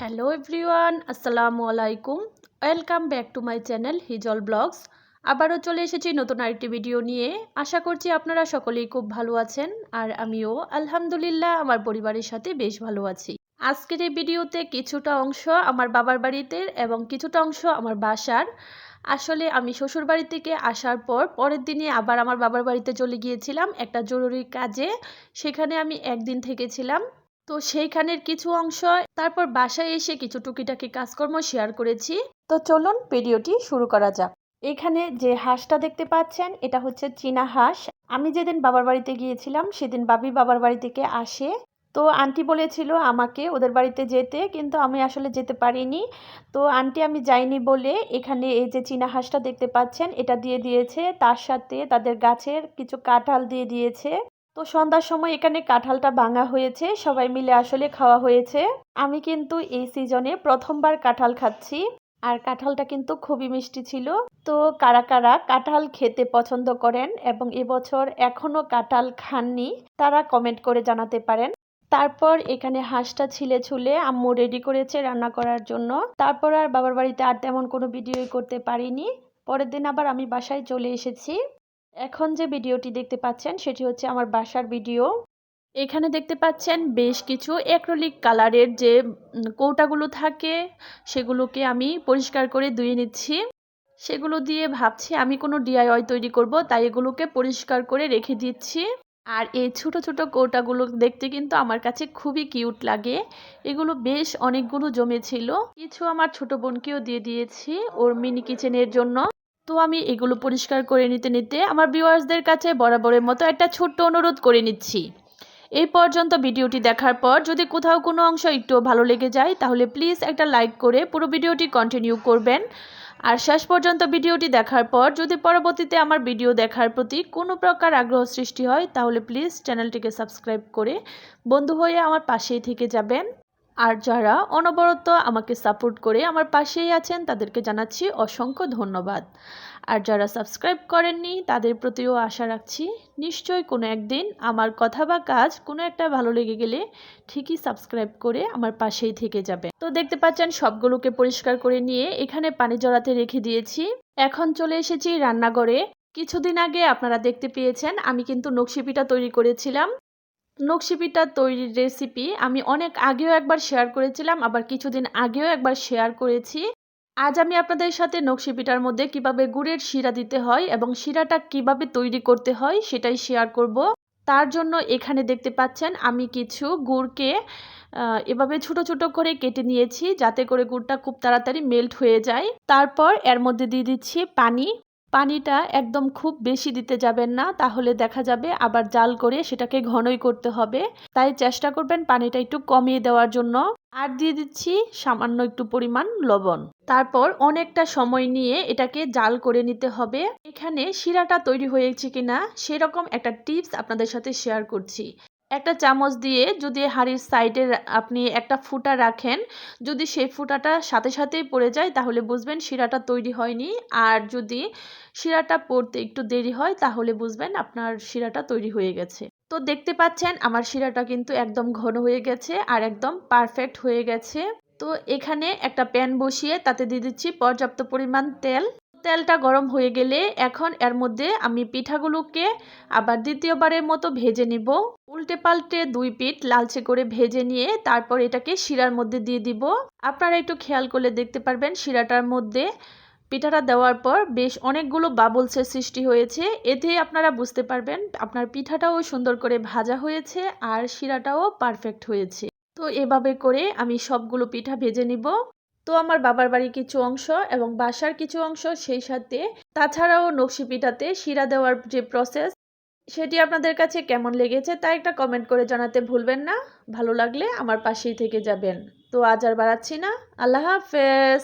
Hello everyone আসসালামু আলাইকুম welcome back to my channel Hijal vlogs আবারও চলে এসেছি নতুন আরেকটি ভিডিও নিয়ে। আশা করছি আপনারা সকলেই খুব ভালো আছেন, আর আমিও আলহামদুলিল্লাহ আমার পরিবারের সাথে বেশ ভালো আছি। আজকের এই ভিডিওতে কিছুটা অংশ আমার বাবার বাড়িতে এবং কিছুটা অংশ আমার বাসার। আসলে আমি শ্বশুর বাড়ি থেকে আসার পর পরের দিনে আবার আমার বাবার বাড়িতে চলে গিয়েছিলাম একটা জরুরি কাজে। সেখানে আমি একদিন থেকেছিলাম। তো সেইখানের কিছু অংশ, তারপর বাসায় এসে কিছু টুকিটাকি কাজকর্ম শেয়ার করেছি। তো চলুন ভিডিওটি শুরু করা যাক। এখানে যে হাঁসটা দেখতে পাচ্ছেন, এটা হচ্ছে চীনা হাঁস। আমি যেদিন বাবার বাড়িতে গিয়েছিলাম, সেদিন বাবি বাবার বাড়ি থেকে আসে। তো আন্টি বলেছিল আমাকে ওদের বাড়িতে যেতে, কিন্তু আমি আসলে যেতে পারিনি। তো আন্টি আমি যাইনি বলে এখানে এই যে চীনা হাঁসটা দেখতে পাচ্ছেন, এটা দিয়ে দিয়েছে। তার সাথে তাদের গাছের কিছু কাঁঠাল দিয়ে দিয়েছে। তো সন্ধ্যার সময় এখানে কাঁঠালটা ভাঙা হয়েছে, সবাই মিলে আসলে খাওয়া হয়েছে। আমি কিন্তু এই সিজনে প্রথমবার কাঁঠাল খাচ্ছি, আর কাঁঠালটা কিন্তু খুবই মিষ্টি ছিল। তো কারা কারা কাঁঠাল খেতে পছন্দ করেন এবং এবছর এখনও কাঁঠাল খাননি, তারা কমেন্ট করে জানাতে পারেন। তারপর এখানে হাঁসটা ছিলে ছুলে আম্মু রেডি করেছে রান্না করার জন্য। তারপর আর বাবার বাড়িতে আর তেমন কোনো ভিডিওই করতে পারিনি। পরের দিন আবার আমি বাসায় চলে এসেছি। এখন যে ভিডিওটি দেখতে পাচ্ছেন, সেটি হচ্ছে আমার বাসার ভিডিও। এখানে দেখতে পাচ্ছেন বেশ কিছু অ্যাক্রোলিক কালারের যে কৌটাগুলো থাকে, সেগুলোকে আমি পরিষ্কার করে ধুয়ে নিচ্ছি। সেগুলো দিয়ে ভাবছি আমি কোনো ডিআইওয়াই তৈরি করব, তাই এগুলোকে পরিষ্কার করে রেখে দিচ্ছি। আর এই ছোট ছোট কৌটাগুলো দেখতে কিন্তু আমার কাছে খুবই কিউট লাগে। এগুলো বেশ অনেকগুলো জমেছিল। কিছু আমার ছোট বোনকেও দিয়ে দিয়েছি, ওর মিনি কিচেনের জন্য। তো আমি এগুলো পরিষ্কার করে নিতে নিতে আমার ভিউয়ার্সদের কাছে বরাবরের মতো একটা ছোট্ট অনুরোধ করে নিচ্ছি। এই পর্যন্ত ভিডিওটি দেখার পর যদি কোথাও কোনো অংশ একটু ভালো লেগে যায়, তাহলে প্লিজ একটা লাইক করে পুরো ভিডিওটি কন্টিনিউ করবেন। আর শেষ পর্যন্ত ভিডিওটি দেখার পর যদি পরবর্তীতে আমার ভিডিও দেখার প্রতি কোনো প্রকার আগ্রহ সৃষ্টি হয়, তাহলে প্লিজ চ্যানেলটিকে সাবস্ক্রাইব করে বন্ধু হয়ে আমার পাশেই থেকে যাবেন। আর যারা অনবরত আমাকে সাপোর্ট করে আমার পাশেই আছেন, তাদেরকে জানাচ্ছি অসংখ্য ধন্যবাদ। আর যারা সাবস্ক্রাইব করেননি, তাদের প্রতিও আশা রাখছি নিশ্চয়ই কোনো একদিন আমার কথা বা কাজ কোনো একটা ভালো লেগে গেলে ঠিকই সাবস্ক্রাইব করে আমার পাশেই থেকে যাবে। তো দেখতে পাচ্ছেন, সবগুলোকে পরিষ্কার করে নিয়ে এখানে পানি জড়াতে রেখে দিয়েছি। এখন চলে এসেছি রান্নাঘরে। কিছুদিন আগে আপনারা দেখতে পেয়েছেন, আমি কিন্তু নকশি পিঠা তৈরি করেছিলাম। নকশি পিঠা তৈরির রেসিপি আমি অনেক আগেও একবার শেয়ার করেছিলাম, আবার কিছুদিন আগেও একবার শেয়ার করেছি। আজ আমি আপনাদের সাথে নকশি পিঠার মধ্যে কীভাবে গুড়ের শিরা দিতে হয় এবং শিরাটা কীভাবে তৈরি করতে হয় সেটাই শেয়ার করব। তার জন্য এখানে দেখতে পাচ্ছেন আমি কিছু গুড়কে এভাবে ছোট ছোট করে কেটে নিয়েছি যাতে করে গুড়টা খুব তাড়াতাড়ি মেল্ট হয়ে যায়। তারপর এর মধ্যে দিয়ে দিচ্ছি পানি। পানিটা একদম খুব বেশি দিতে যাবেন না, তাহলে দেখা যাবে আবার জাল করে সেটাকে ঘনই করতে হবে। তাই চেষ্টা করবেন পানিটা একটু কমিয়ে দেওয়ার জন্য। আর দিয়ে দিচ্ছি সামান্য একটু পরিমাণ লবণ। তারপর অনেকটা সময় নিয়ে এটাকে জাল করে নিতে হবে। এখানে শিরাটা তৈরি হয়েছে কিনা সেরকম একটা টিপস আপনাদের সাথে শেয়ার করছি। একটা চামচ দিয়ে যদি হাঁড়ির সাইডে আপনি একটা ফুটা রাখেন, যদি সেই ফুটাটা সাথে সাথেই পড়ে যায় তাহলে বুঝবেন শিরাটা তৈরি হয়নি। আর যদি শিরাটা পড়তে একটু দেরি হয় তাহলে বুঝবেন আপনার শিরাটা তৈরি হয়ে গেছে। তো দেখতে পাচ্ছেন আমার শিরাটা কিন্তু একদম ঘন হয়ে গেছে আর একদম পারফেক্ট হয়ে গেছে। তো এখানে একটা প্যান বসিয়ে তাতে দিয়ে দিচ্ছি পর্যাপ্ত পরিমাণ তেল। তেলটা গরম হয়ে গেলে এখন এর মধ্যে আমি পিঠাগুলোকে আবার দ্বিতীয়বারের মতো ভেজে নিব। উল্টে পাল্টে দুই পিঠ লালচে করে ভেজে নিয়ে তারপর এটাকে শিরার মধ্যে দিয়ে দিব। আপনারা একটু খেয়াল করলে দেখতে পারবেন শিরাটার মধ্যে পিঠাটা দেওয়ার পর বেশ অনেকগুলো বাবলসের সৃষ্টি হয়েছে। এতে আপনারা বুঝতে পারবেন আপনার পিঠাটাও সুন্দর করে ভাজা হয়েছে আর শিরাটাও পারফেক্ট হয়েছে। তো এভাবে করে আমি সবগুলো পিঠা ভেজে নিব। তো আমার বাবার বাড়ির কিছু অংশ এবং বাসার কিছু অংশ সেই সাথে। তাছাড়াও নকশি পিঠাতে শিরা দেওয়ার যে প্রসেস সেটি আপনাদের কাছে কেমন লেগেছে তা একটা কমেন্ট করে জানাতে ভুলবেন না। ভালো লাগলে আমার পাশেই থেকে যাবেন। তো আজ আর বাড়াচ্ছি না। আল্লাহ হাফেজ।